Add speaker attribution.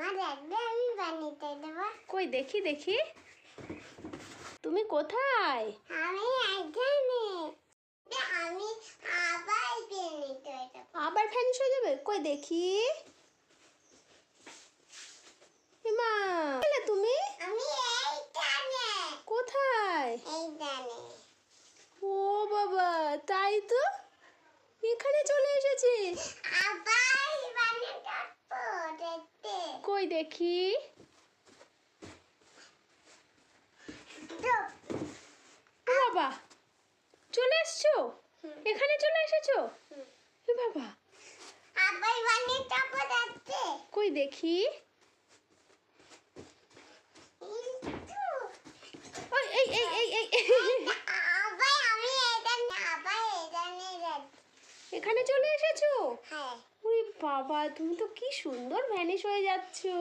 Speaker 1: মা দেখবে আমি বানিয়ে দেবো।
Speaker 2: কই দেখি দেখি। তুমি কোথায়?
Speaker 1: আমি এখানে। আমি আবার বানিয়ে দেবো।
Speaker 2: আবার ভ্যানিশ হয়ে যাবে? কই দেখি। তুমি?
Speaker 1: আমি এইখানে।
Speaker 2: কোথায়?
Speaker 1: এইখানে।
Speaker 2: ও বাবা তাই তো? এখানে চলে এসেছি
Speaker 1: আবার বানিয়ে দেবো দেখতে
Speaker 2: কই দেখি? বাবা চলে এসছো? এখানে চলে এসেছ। বাবা। কই দেখি
Speaker 1: কিন্তু
Speaker 2: ওই এই এই এই এই
Speaker 1: আবার আমি এখানে আবার এখানে যাচ্ছি
Speaker 2: এখানে চলে এসেছ?
Speaker 1: হ্যাঁ।
Speaker 2: ওই বাবা তুমি তো কি সুন্দর ভ্যানিশ হয়ে যাচ্ছো।